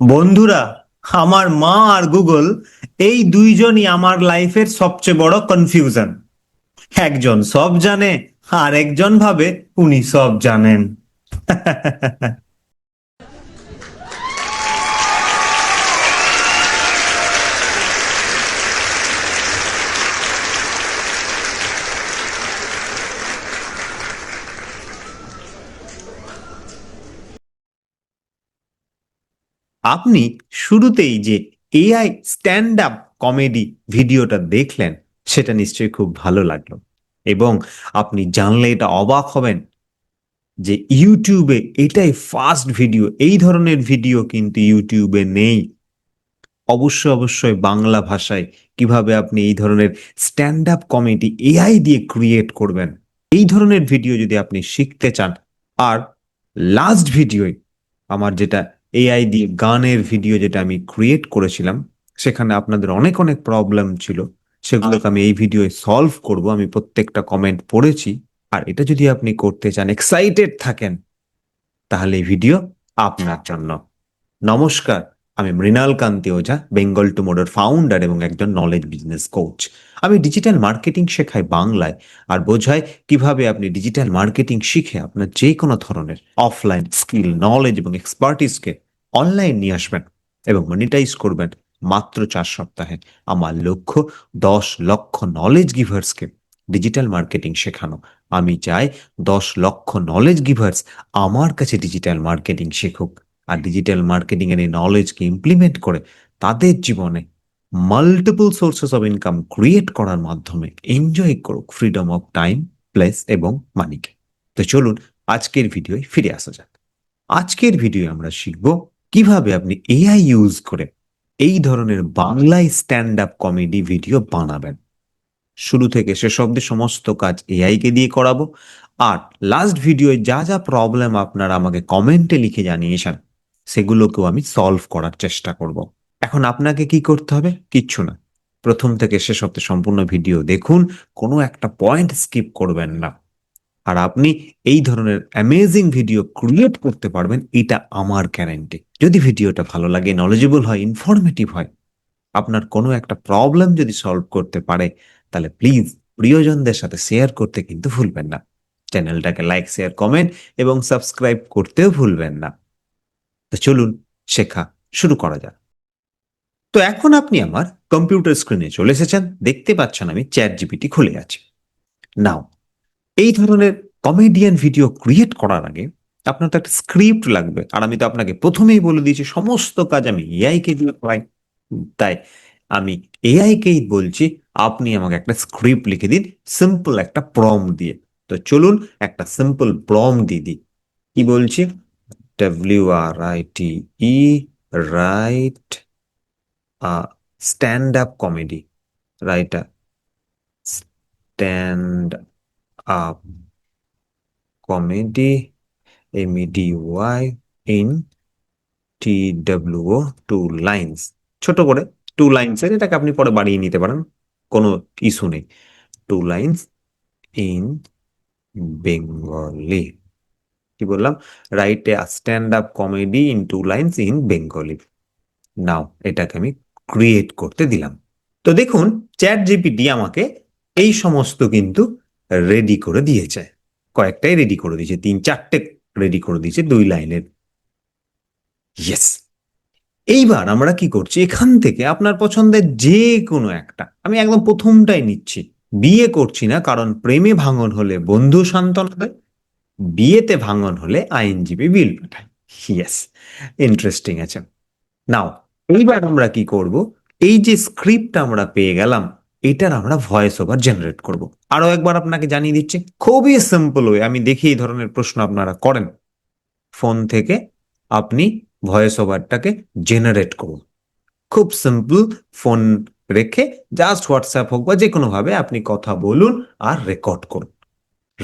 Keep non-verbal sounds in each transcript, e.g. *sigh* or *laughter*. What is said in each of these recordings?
বন্ধুরা, আমার মা আর গুগল এই দুইজনই আমার লাইফের সবচেয়ে বড় কনফিউশন একজন সব জানে আর একজন ভাবে উনি সব জানেন। *laughs* আপনি শুরুতেই যে এআই স্ট্যান্ড আপ কমেডি ভিডিওটা দেখলেন, সেটা নিশ্চয়ই খুব ভালো লাগল। এবং আপনি জানলে এটা অবাক হবেন যে ইউটিউবে এটাই ফার্স্ট ভিডিও এই ধরনের ভিডিও কিন্তু ইউটিউবে নেই। অবশ্যই অবশ্যই বাংলা ভাষায় কীভাবে আপনি এই ধরনের স্ট্যান্ড আপ কমেডি এআই দিয়ে ক্রিয়েট করবেন, এই ধরনের ভিডিও যদি আপনি শিখতে চান, আর লাস্ট ভিডিওয় আমার যেটা এআই দিয়ে গানের ভিডিও যেটা আমি ক্রিয়েট করেছিলাম, সেখানে আপনাদের অনেক অনেক প্রবলেম ছিল। সেগুলোকে আমি এই ভিডিওয়ে সলভ করব। আমি প্রত্যেকটা কমেন্ট পড়েছি। আর এটা যদি আপনি করতে চান এক্সাইটেড থাকেন, তাহলে এই ভিডিও আপনার জন্য। নমস্কার। আমি মৃণাল কান্তি ওঝা বেঙ্গল টুমোডোর ফাউন্ডার এবং একজন নলেজ বিজনেস কোচ আমি ডিজিটাল মার্কেটিং শেখাই বাংলায় আর বোঝাই কীভাবে আপনি ডিজিটাল মার্কেটিং শিখে আপনার যে কোনো ধরনের অফলাইন স্কিল নলেজ এবং এক্সপার্টিসকে অনলাইন নিয়ে আসবেন এবং মনিটাইজ করবেন মাত্র চার সপ্তাহে। আমার লক্ষ্য দশ লক্ষ নলেজ গিভার্সকে ডিজিটাল মার্কেটিং শেখানো। আমি চাই দশ লক্ষ নলেজ গিভার্স আমার কাছে ডিজিটাল মার্কেটিং শিখুক। আর ডিজিটাল মার্কেটিং এর এই নলেজকে ইমপ্লিমেন্ট করে তাদের জীবনে multiple sources of income create করার মাধ্যমে এনজয় করুক ফ্রিডম অফ টাইম প্লেস এবং মানিকে তো চলুন আজকের ভিডিওয় ফিরে আসা যাক। আজকের ভিডিও আমরা শিখব কীভাবে আপনি এআই ইউজ করে এই ধরনের বাংলায় স্ট্যান্ড আপ কমেডি ভিডিও বানাবেন। শুরু থেকে শেষ অব্দি সমস্ত কাজ এআই কে দিয়ে করাবো। আর লাস্ট ভিডিওয় যা যা প্রবলেম আপনারা আমাকে কমেন্টে লিখে জানিয়েছেন সেগুলোকেও আমি সলভ করার চেষ্টা করব। এখন আপনাকে কি করতে হবে? কিচ্ছু না। প্রথম থেকে শেষ অব্দি সম্পূর্ণ ভিডিও দেখুন, কোনো একটা পয়েন্ট স্কিপ করবেন না। আর আপনি এই ধরনের অ্যামেজিং ভিডিও ক্রিয়েট করতে পারবেন, এটা আমার গ্যারান্টি যদি ভিডিওটা ভালো লাগে নলেজেবল হয় ইনফরমেটিভ হয়, আপনার কোনো একটা প্রবলেম যদি সলভ করতে পারে, তাহলে প্লিজ প্রিয়জনদের সাথে শেয়ার করতে কিন্তু ভুলবেন না। চ্যানেলটাকে লাইক শেয়ার কমেন্ট এবং সাবস্ক্রাইব করতেও ভুলবেন না। তো চলুন শেখা শুরু করা যাক। তো এখন আপনি আমার কম্পিউটার স্ক্রিনে চলে এসেছেন, দেখতে পাচ্ছেন আমি চ্যাট জিপিটি খুলে আছি। নাও, এই ধরনের কমেডিয়ান ভিডিও ক্রিয়েট করার আগে আপনার তো একটা স্ক্রিপ্ট লাগবে। আর আমি তো আপনাকে প্রথমেই বলে দিয়েছি, সমস্ত কাজ আমি এআই কে দিয়ে করাই। তাই আমি এআই কেই বলছি, আপনি আমাকে একটা স্ক্রিপ্ট লিখে দিন সিম্পল একটা প্রম দিয়ে। তো চলুন একটা সিম্পল প্রম দিয়ে দিই। কি বলছি? W R I T E write stand up comedy write stand up comedy M E D Y in T W two lines ছোট করে টু লাইন্সের এটাকে আপনি পরে বাড়িয়ে নিতে পারেন, কোনো ইস্যু নেই। টু লাইন্স ইন বেঙ্গলি কি বললাম? Write a stand up comedy in two lines in Bengali now এটাকে আমি ক্রিয়েট করতে দিলাম। তো দেখুন চ্যাট জিপিটি আমাকে এই সমস্ত কিন্তু রেডি করে দিয়েছে। কয়েকটাই রেডি করে দিয়েছে, তিন চারটে রেডি করে দিয়েছে দুই লাইনের। ইয়েস এইবার আমরা কি করছি? এখান থেকে আপনার পছন্দের যে কোনো একটা, আমি একদম প্রথমটাই নিচ্ছি। বিয়ে করছি না, কারণ প্রেমে ভাঙন হলে বন্ধু সান্ত্বনা দেয়। বিয়েতে ভাঙন হলে আইনজীবী বিল পাঠায়। ইয়েস ইন্টারেস্টিং আছে। নাও এইবার আমরা কি করব? এই যে স্ক্রিপ্ট আমরা পেয়ে গেলাম, এটার আমরা ভয়েস ওভার জেনারেট করব। আরও একবার আপনাকে জানিয়ে দিচ্ছি, খুবই সিম্পল ওয়ে আমি দেখি এই ধরনের প্রশ্ন আপনারা করেন। ফোন থেকে আপনি ভয়েস ওভারটাকে জেনারেট করুন। খুব সিম্পল ফোন রেখে জাস্ট হোয়াটসঅ্যাপ হোক বা যে কোনোভাবে আপনি কথা বলুন আর রেকর্ড করুন।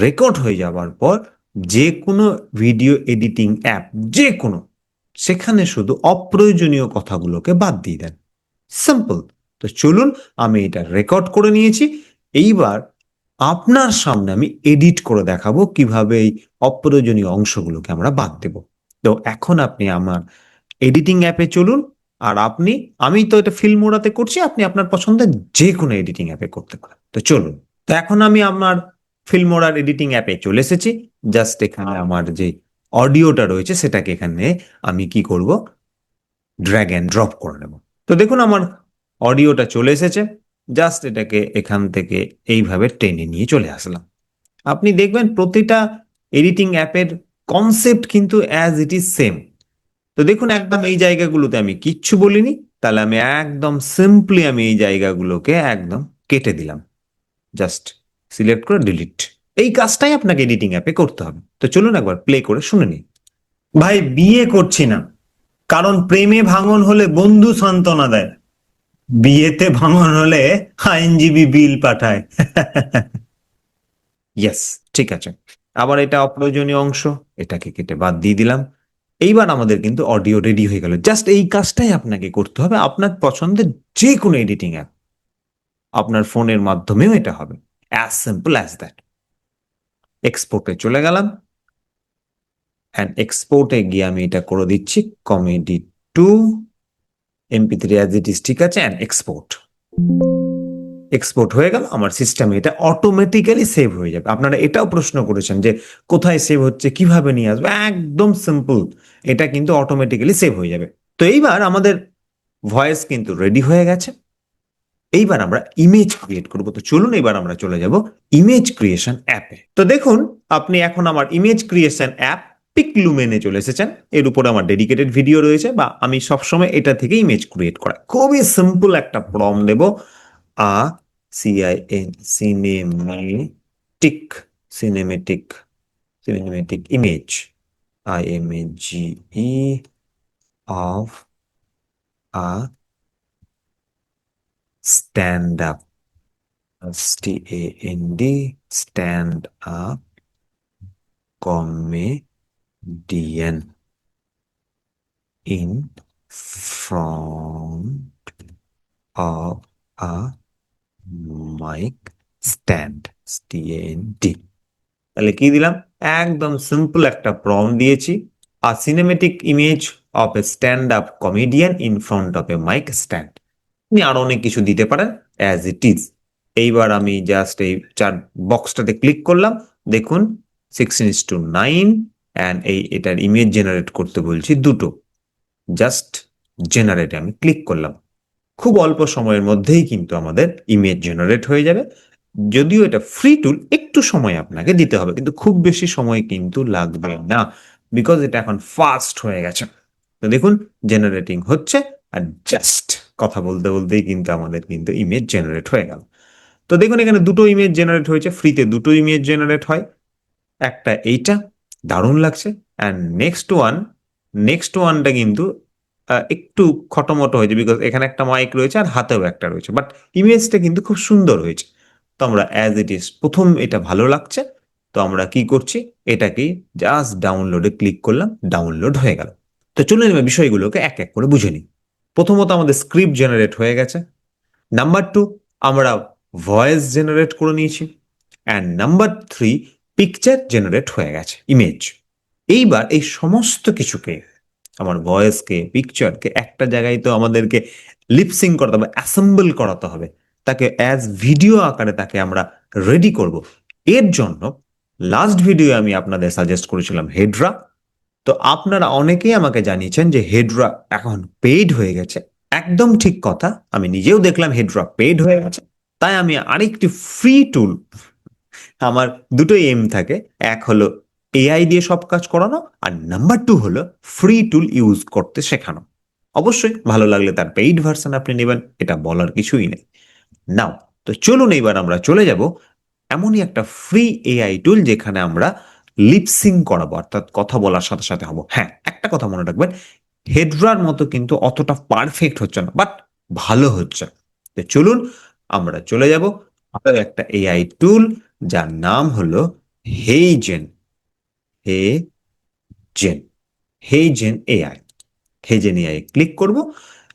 রেকর্ড হয়ে যাওয়ার পর যে কোনো ভিডিও এডিটিং অ্যাপ যে কোনো সেখানে শুধু অপ্রয়োজনীয় কথাগুলোকে বাদ দিয়ে দেন। সিম্পল তো চলুন আমি এটা রেকর্ড করে নিয়েছি। এইবার আপনার সামনে আমি এডিট করে দেখাবো কীভাবে এই অপ্রয়োজনীয় অংশগুলোকে আমরা বাদ দেব। তো এখন আপনি আমার এডিটিং অ্যাপে চলুন, আর আপনি, আমি তো এটা ফিল্ম মোড়াতে করছি, আপনি আপনার পছন্দের যে কোনো এডিটিং অ্যাপে করতে পারেন। তো চলুন। তো এখন আমি আমার ফিল্ম মোড়ার এডিটিং অ্যাপে চলে এসেছি। জাস্ট এখানে আমার যে অডিওটা রয়েছে সেটাকে এখানে আমি কি করব? ড্র্যাগ অ্যান্ড ড্রপ করে নেব। তো দেখুন আমার অডিওটা চলে এসেছে। জাস্ট এটাকে এখান থেকে এইভাবে টেনে নিয়ে চলে আসলাম। আপনি দেখবেন প্রতিটা এডিটিং অ্যাপের কনসেপ্ট কিন্তু অ্যাজ ইট ইজ সেম তো দেখুন একদম এই জায়গাগুলোতে আমি কিচ্ছু বলিনি। তাহলে আমি একদম সিম্পলি আমি এই জায়গাগুলোকে একদম কেটে দিলাম। জাস্ট সিলেক্ট করে ডিলিট এই কাজটাই আপনাকে এডিটিং অ্যাপে করতে হবে। তো চলুন একবার প্লে করে শুনে নিন ভাই, বিয়ে করছি না। কারণ প্রেমে ভাঙন হলে বন্ধু সান্ত্বনা দেয়। বিয়েতে ভাঙন হলে আইনজীবী বিল পাঠায়। *laughs* ইয়েস ঠিক আছে। আবার এটা অপ্রয়োজনীয় অংশ, এটাকে কেটে বাদ দিয়ে দিলাম। এইবার আমাদের কিন্তু অডিও রেডি হয়ে গেল। জাস্ট এই কাজটাই আপনাকে করতে হবে। আপনার পছন্দের যে কোনো এডিটিং অ্যাপ আপনার ফোনের মাধ্যমেও এটা হবে। অ্যাজ সিম্পল অ্যাজ দ্যাট এক্সপোর্টে চলে গেলাম। অ্যান্ড এক্সপোর্টে গিয়ে আমি এটা করে দিচ্ছি। Comedy to MP three as it is ঠিক আছে? অ্যান্ড এক্সপোর্ট এক্সপোর্ট হয়ে গেল। আমার সিস্টেমে এটা অটোমেটিক্যালি সেভ হয়ে যাবে। আপনারা এটাও প্রশ্ন করেছেন যে কোথায় সেভ হচ্ছে, কীভাবে নিয়ে আসবে? একদম সিম্পল এটা কিন্তু অটোমেটিক্যালি সেভ হয়ে যাবে। তো এইবার আমাদের ভয়েস কিন্তু রেডি হয়ে গেছে। এইবার আমরা ইমেজ ক্রিয়েট করব। তো চলুন এবার আমরা চলে যাব ইমেজ ক্রিয়েশন অ্যাপে তো দেখুন, আপনি এখন আমার ইমেজ ক্রিয়েশন অ্যাপ পিকলুমেনে চলে এসেছেন। এর উপরে আমার ডেডিকেটেড ভিডিও রয়েছে বা আমি সবসময় এটা থেকে ইমেজ ক্রিয়েট করা। খুবই সিম্পল একটা prompt Dev. A CIN cinematic cinematic cinematic image I M A G E of a stand up. S T A N D, stand up. Comedian. In front of a mic stand. S T A N D. তাহলে কি দিলাম? একদম simple একটা prompt দিয়েছি। A cinematic image of a stand up comedian in front of a mic stand আপনি আরও অনেক কিছু দিতে পারেন অ্যাজ ইট ইজ এইবার আমি জাস্ট এই চার বক্সটাতে ক্লিক করলাম, দেখুন sixteen is to nine and এই এটার ইমেজ জেনারেট করতে বলছি দুটো। জাস্ট জেনারেটে আমি ক্লিক করলাম। খুব অল্প সময়ের মধ্যেই কিন্তু আমাদের ইমেজ জেনারেট হয়ে যাবে। যদিও এটা ফ্রি টুল একটু সময় আপনাকে দিতে হবে, কিন্তু খুব বেশি সময় কিন্তু লাগবে না বিকজ এটা এখন ফাস্ট হয়ে গেছে। তো দেখুন জেনারেটিং হচ্ছে, আর জাস্ট কথা বলতে বলতেই কিন্তু আমাদের কিন্তু ইমেজ জেনারেট হয়ে গেল। তো দেখুন, এখানে দুটো ইমেজ জেনারেট হয়েছে ফ্রিতে দুটো ইমেজ জেনারেট হয়। একটা এইটা, দারুণ লাগছে। অ্যান্ড নেক্সট ওয়ান নেক্সট ওয়ানটা কিন্তু একটু খটোমটো হয়েছে বিকজ এখানে একটা মাইক রয়েছে আর হাতেও একটা রয়েছে। বাট ইমেজটা কিন্তু খুব সুন্দর হয়েছে। তো আমরা অ্যাজ ইট ইজ প্রথম এটা ভালো লাগছে। তো আমরা কি করছি? এটাকেই জাস্ট ডাউনলোডে ক্লিক করলাম ডাউনলোড হয়ে গেল। তো চলুন এবার বিষয়গুলোকে এক এক করে বুঝে নিই। প্রথমত আমাদের স্ক্রিপ্ট জেনারেট হয়ে গেছে। নাম্বার টু আমরা ভয়েস জেনারেট করে নিয়েছি। And number three picture generate হয়ে গেছে ইমেজ এইবার এই সমস্ত কিছুকে, আমার ভয়েসকে পিকচারকে একটা জায়গায় তো আমাদেরকে লিপসিং করাতে হবে অ্যাসেম্বল করাতে হবে। তাকে অ্যাজ ভিডিও আকারে তাকে আমরা রেডি করব। এর জন্য লাস্ট ভিডিও আমি আপনাদের সাজেস্ট করেছিলাম হেডরা তো আপনারা অনেকেই আমাকে জানিয়েছেন যে হেডরা এখন পেইড হয়ে গেছে। একদম ঠিক কথা, আমি নিজেও দেখলাম হেডরা পেইড হয়ে গেছে। তাই আমি আরেকটি ফ্রি টুল আমার দুটোই এম থাকে। এক হলো এআই দিয়ে সব কাজ করানো, আর নাম্বার টু হলো ফ্রি টুল ইউজ করতে শেখানো। অবশ্যই ভালো লাগলে তার পেইড ভার্সন আপনি নেবেন, এটা বলার কিছুই নেই। নাও তো চলুন এইবার আমরা চলে যাব, এমনই একটা ফ্রি এআই টুল যেখানে আমরা লিপসিং করাবো, অর্থাৎ কথা বলার সাথে সাথে হব। হ্যাঁ একটা কথা মনে রাখবেন, হেডরার মতো কিন্তু অতটা পারফেক্ট হচ্ছে না বাট ভালো হচ্ছে। তো চলুন, আমরা চলে যাব আরও একটা এআই টুল যার নাম হলো HeyGen HeyGen HeyGen AI HeyGen AI click করব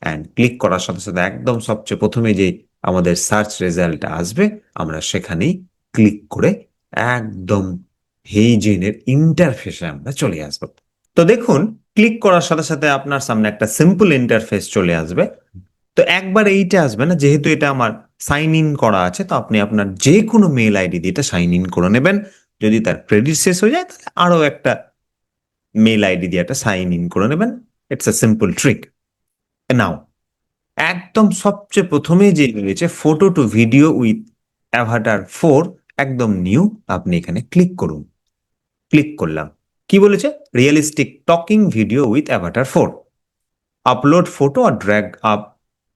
অ্যান্ড ক্লিক করার সাথে সাথে একদম সবচেয়ে প্রথমে যে আমাদের সার্চ রেজাল্ট আসবে, আমরা সেখানেই ক্লিক করে একদম হেইজেনের ইন্টারফেসে আমরা চলে আসব। তো দেখুন ক্লিক করার সাথে সাথে আপনার সামনে একটা সিম্পল ইন্টারফেস চলে আসবে। তো একবার এইটা আসবে না, যেহেতু এটা আমার সাইন ইন করা আছে, তো আপনি আপনার যে কোনো মেল আইডি দিয়ে এটা সাইন ইন করে নেবেন। যদি তার ক্রেডিট শেষ হয়ে যায়, তাহলে আরও একটা মেল আইডি দিয়ে একটা সাইন ইন করে নেবেন। It's a simple trick now একদম সবচেয়ে প্রথমে যে রয়েছে photo to video with avatar four একদম নিউ আপনি এখানে ক্লিক করুন। ক্লিক করলাম। কি বলেছে? Realistic talking video with avatar four upload photo R drag up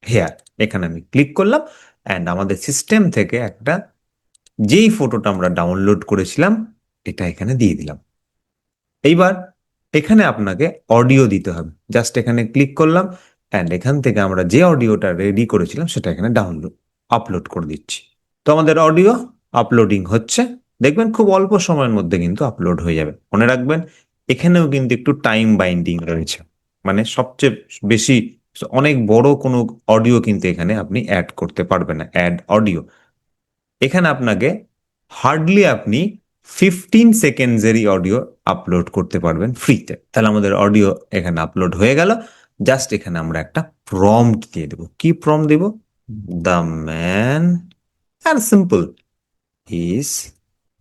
here এখানে আমি ক্লিক করলাম অ্যান্ড আমাদের সিস্টেম থেকে একটা যেই ফটোটা আমরা ডাউনলোড করেছিলাম, এটা এখানে দিয়ে দিলাম। এইবার এখানে আপনাকে অডিও দিতে হবে। জাস্ট এখানে ক্লিক করলাম অ্যান্ড এখান থেকে আমরা যে অডিওটা রেডি করেছিলাম, সেটা এখানে ডাউনলোড আপলোড করে দিচ্ছি। তো আমাদের অডিও আপলোডিং হচ্ছে। দেখবেন খুব অল্প সময়ের মধ্যে কিন্তু আপলোড হয়ে যাবে। মনে রাখবেন, এখানেও কিন্তু একটু টাইম বাইন্ডিং রয়েছে। মানে সবচেয়ে বেশি অনেক বড় কোনো অডিও কিন্তু এখানে আপনি অ্যাড করতে পারবেন না অ্যাড অডিও এখানে আপনাকে হার্ডলি আপনি ফিফটিন সেকেন্ডসেরই অডিও আপলোড করতে পারবেন ফ্রিতে তাহলে আমাদের অডিও এখানে আপলোড হয়ে গেল। জাস্ট এখানে আমরা একটা প্রম্পট দিয়ে দেব। কি প্রম দেব? The man R simple is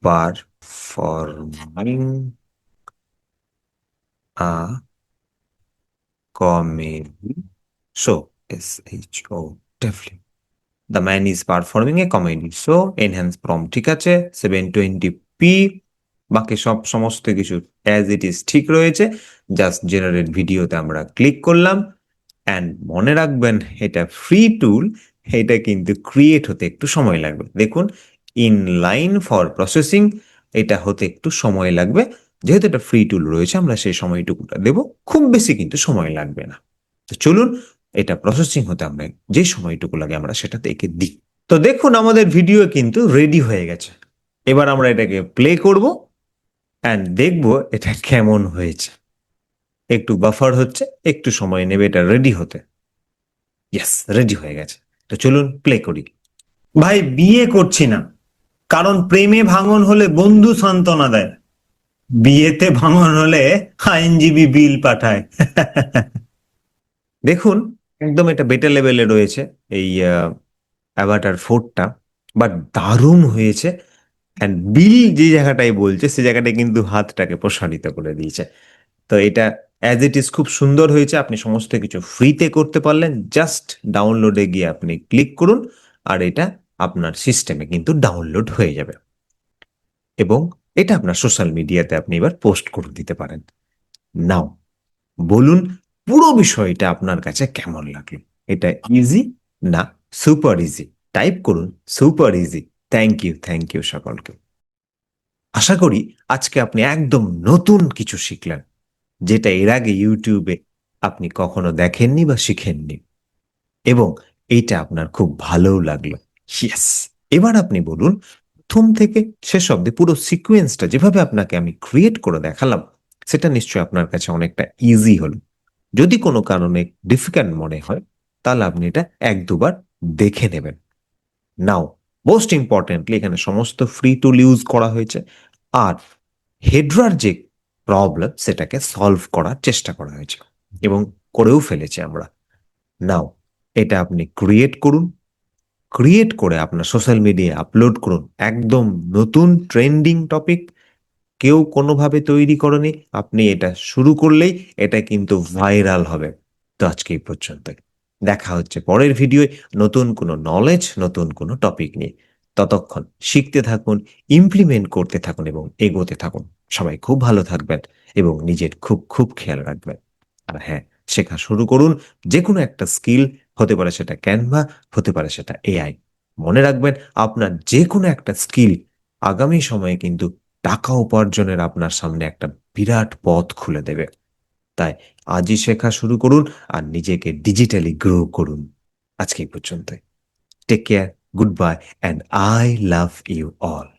performing a comedy show S H O W the man is performing a comedy show enhance prompt ঠিক আছে? সেভেন টোয়েন্টি পি বাকি সব সমস্ত কিছু অ্যাজ ইট ইজ ঠিক রয়েছে। জাস্ট জেনারেট ভিডিওতে আমরা ক্লিক করলাম। অ্যান্ড মনে রাখবেন, এটা ফ্রি টুল এটা কিন্তু ক্রিয়েট হতে একটু সময় লাগবে। দেখুন ইন লাইন ফর প্রসেসিং এটা হতে একটু সময় লাগবে। যেহেতু এটা ফ্রি টুল রয়েছে, আমরা সেই সময়টুকুটা দেব। খুব বেশি কিন্তু সময় লাগবে না। তো চলুন, এটা প্রসেসিং হতে আমরা যে সময়টুকু লাগে আমরা সেটাতে একে দিই। তো দেখুন, আমাদের ভিডিও কিন্তু রেডি হয়ে গেছে। এবার আমরা এটাকে প্লে করব অ্যান্ড দেখব এটা কেমন হয়েছে। একটু বাফার হচ্ছে, একটু সময় নেবে, এটা রেডি হতে। ইয়াস রেডি হয়ে গেছে। তো চলুন প্লে করি। ভাই বিয়ে করছি না। কারণ প্রেমে ভাঙন হলে বন্ধু সান্ত্বনা দেয়। বিয়েতে ভাঙন হলে আইনজীবী বিল পাঠায়। *laughs* দেখুন, একদম এটা বেটার লেভেলে রয়েছে এই অ্যাভাটার ফোরটা বাট দারুণ হয়েছে। অ্যান্ড বিল যে জায়গাটায় বলছে, সে জায়গাটায় কিন্তু হাতটাকে প্রসারিত করে দিয়েছে। তো এটা অ্যাজ ইট ইজ খুব সুন্দর হয়েছে, আপনি সমস্ত কিছু ফ্রিতে করতে পারলেন। জাস্ট ডাউনলোডে গিয়ে আপনি ক্লিক করুন, আর এটা আপনার সিস্টেমে কিন্তু ডাউনলোড হয়ে যাবে। এবং এটা আপনার সোশ্যাল মিডিয়াতে আপনি এবার পোস্ট করে দিতে পারেন। নাও বলুন পুরো বিষয়টা আপনার কাছে কেমন লাগল? এটা ইজি না সুপার ইজি টাইপ করুন super easy thank you thank you সকলকে। আশা করি আজকে আপনি একদম নতুন কিছু শিখলেন, যেটা এর আগে ইউটিউবে আপনি কখনো দেখেননি বা শিখেননি। এবং এইটা আপনার খুব ভালোও লাগল। ইয়েস এবার আপনি বলুন, প্রথম থেকে শেষ অব্দি পুরো সিকোয়েন্সটা যেভাবে আপনাকে আমি ক্রিয়েট করে দেখালাম, সেটা নিশ্চয়ই আপনার কাছে অনেকটা ইজি হলো। যদি কোনো কারণে ডিফিকাল্ট মনে হয়, তাহলে আপনি এটা এক দুবার দেখে নেবেন। নাও মোস্ট ইম্পর্টেন্টলি এখানে সমস্ত ফ্রি টুল ইউজ করা হয়েছে। আর হেড্রার যে প্রবলেম সেটাকে সলভ করার চেষ্টা করা হয়েছে এবং করেও ফেলেছি আমরা। নাও এটা আপনি ক্রিয়েট করুন। ক্রিয়েট করে আপনার সোশ্যাল মিডিয়ায় আপলোড করুন। একদম নতুন ট্রেন্ডিং টপিক কেউ কোনোভাবে তৈরি করেনি। আপনি এটা শুরু করলেই এটা কিন্তু ভাইরাল হবে। তো আজকে এই পর্যন্ত দেখা হচ্ছে পরের ভিডিওয় নতুন কোনো নলেজ নতুন কোনো টপিক নিয়ে। ততক্ষণ শিখতে থাকুন ইমপ্লিমেন্ট করতে থাকুন এবং এগোতে থাকুন। সবাই খুব ভালো থাকবেন এবং নিজের খুব খুব খেয়াল রাখবেন। আর হ্যাঁ শেখা শুরু করুন। যে কোনো একটা স্কিল, হতে পারে সেটা ক্যানভা, হতে পারে সেটা এআই। মনে রাখবেন, আপনার যে কোনো একটা স্কিল, আগামী সময়ে কিন্তু টাকা উপার্জনের আপনার সামনে একটা বিরাট পথ খুলে দেবে। তাই আজই শেখা শুরু করুন আর নিজেকে ডিজিটালি গ্রো করুন। আজকে এই পর্যন্তই। Take care goodbye and I love you all